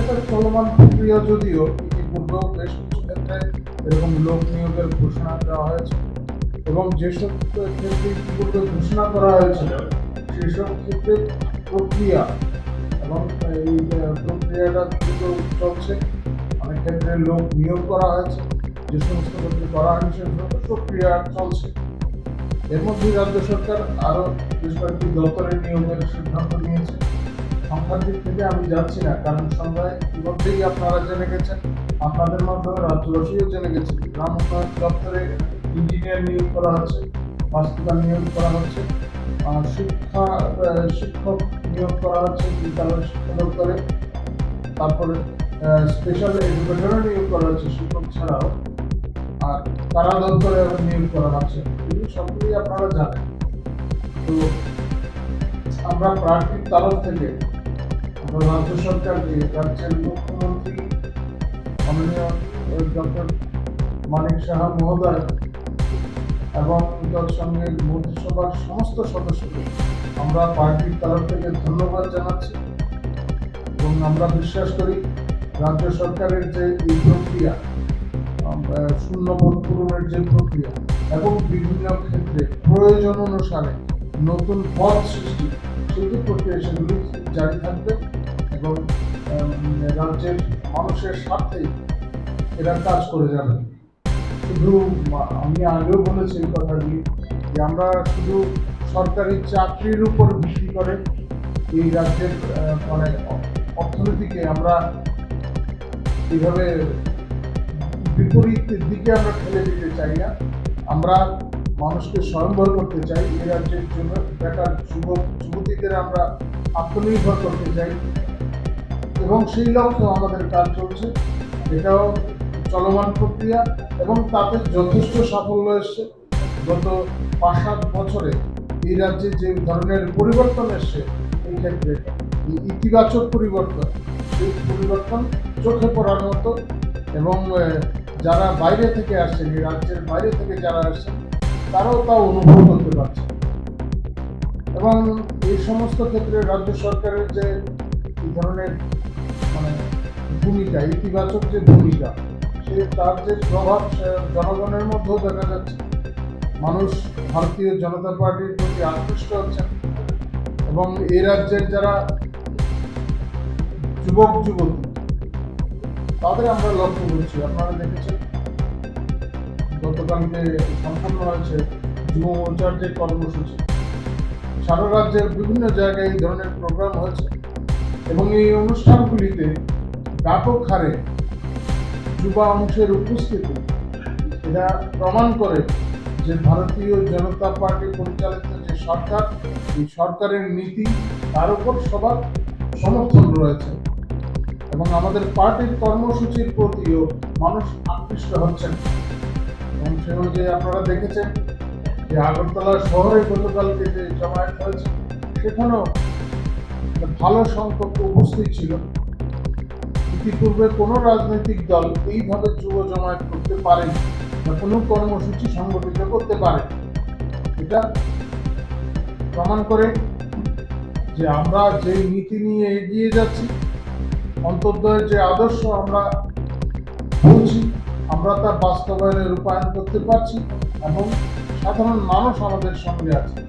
এটা চলমান প্রক্রিয়া যদিও ইতিপূর্বেও বেশ কিছু ক্ষেত্রে এরকম লোক নিয়োগের ঘোষণা দেওয়া হয়েছে এবং যেসব ক্ষেত্রে ইতিপূর্বে ঘোষণা করা হয়েছিল, সেসব ক্ষেত্রে প্রক্রিয়া এবং এই প্রক্রিয়াটা দ্রুত চলছে। অনেক ক্ষেত্রে লোক নিয়োগ করা হয়েছে, যে সমস্ত ক্ষেত্রে করা হয়নি, সে প্রক্রিয়া চলছে। এর মধ্যে রাজ্য সরকার আরও বেশ কয়েকটি দপ্তরের নিয়োগের সিদ্ধান্ত নিয়েছে। সংখ্যার দিক থেকে আমি যাচ্ছি না, কারণ সংখ্যায় ইতিমধ্যেই আপনারা জেনে গেছেন, আপনাদের মাধ্যমে রাজ্যবাসীও জেনে গেছে গ্রাম উন্নয়ন দপ্তরে ইঞ্জিনিয়ার নিয়োগ করা হচ্ছে বাস্তুকার নিয়োগ করা হচ্ছে শিক্ষা শিক্ষক নিয়োগ করা হচ্ছে, বিদ্যালয় শিক্ষা দপ্তরে তারপরে স্পেশাল এডুকেটরও নিয়োগ করা হচ্ছে, শিক্ষক ছাড়াও, আর কারা দপ্তরে নিয়োগ করা হচ্ছে, এগুলো সবগুলি আপনারা জানেন। তো আমরা প্রার্থীর তরফ থেকে রাজ্য সরকারকে রাজ্যের মুখ্যমন্ত্রী মাননীয় ডক্টর মানিক সাহা মহোদয় এবং তৎসঙ্গে মন্ত্রিসভার সমস্ত সদস্যকে আমরা পার্টির তরফ থেকে ধন্যবাদ জানাচ্ছি এবং আমরা বিশ্বাস করি রাজ্য সরকারের যে এই প্রক্রিয়া শূন্যপদ পূরণের যে প্রক্রিয়া এবং বিভিন্ন ক্ষেত্রে প্রয়োজন অনুসারে নতুন পদ সৃষ্টি, সেই প্রক্রিয়া সেগুলি জারি থাকবে। রাজ্যের মানুষের স্বার্থে এরা কাজ করে যাবে। শুধু আমি আগেও বলেছি এই কথাগুলি যে আমরা শুধু সরকারি চাকরির উপর ভিত্তি করে এই রাজ্যের মানে অর্থনীতিকে আমরা এইভাবে বিপরীত দিকে আমরা ঠেলে দিতে চাই না। আমরা মানুষকে স্বয়ংভর করতে চাই। এই রাজ্যের জন্য বেকার যুবক, যুবতীদের আমরা আত্মনির্ভর করতে চাই। এবং সেই লক্ষ্যে আমাদের কাজ চলছে। এটাও চলমান প্রক্রিয়া এবং তাতে যথেষ্ট সাফল্য এসছে। গত পাঁচ সাত বছরে এই রাজ্যে যে ধরনের পরিবর্তন এসছে, এই ক্ষেত্রে ইতিবাচক পরিবর্তন সেই পরিবর্তন চোখে পড়ার মতো এবং যারা বাইরে থেকে আসছেন, এই রাজ্যের বাইরে থেকে যারা আসছেন, তারাও তা অনুভব করতে পারছে এবং এই সমস্ত ক্ষেত্রে রাজ্য সরকারের যে ধরনের ভূমিকা, ইতিবাচক যে ভূমিকা, সে তার যে প্রভাব জনগণের মধ্যেও দেখা যাচ্ছে। মানুষ ভারতীয় জনতা পার্টির প্রতি আকৃষ্ট হচ্ছেন এবং এই রাজ্যের যারা যুবক, যুবতী, তাদের আমরা লক্ষ্য করছি। আপনারা দেখেছেন, গতকালকে সম্পন্ন হয়েছে যুব মোর্চার যে কর্মসূচি। সারা রাজ্যের বিভিন্ন জায়গায় এই ধরনের প্রোগ্রাম হয়েছে। এবং এই অনুষ্ঠানগুলিতে ব্যাপক হারে যুবা অংশের উপস্থিতি এটা প্রমাণ করে যে ভারতীয় জনতা পার্টি পরিচালিত যে সরকার, এই সরকারের নীতি, তার উপর সবার সমর্থন রয়েছে। এবং আমাদের পার্টির কর্মসূচির প্রতিও মানুষ আকৃষ্ট হচ্ছেন। এবং সে অনুযায়ী আপনারা দেখেছেন যে আগরতলা শহরে গতকালকে যে জমায়েত হয়েছে, সেখানেও ভালো সংখ্যক উপস্থিত ছিল। ইতিপূর্বে কোনো রাজনৈতিক দল এইভাবে যুব জমায়েত করতে পারেনি বা কোনো কর্মসূচি সংগঠিত করতে পারে এটা প্রমাণ করে যে আমরা যে নীতি নিয়ে এগিয়ে যাচ্ছি, অন্তর্দয়ের যে আদর্শ আমরা বলছি আমরা তা বাস্তবায়নে রূপায়ণ করতে পারছি এবং সাধারণ মানুষ আমাদের সঙ্গে আছে।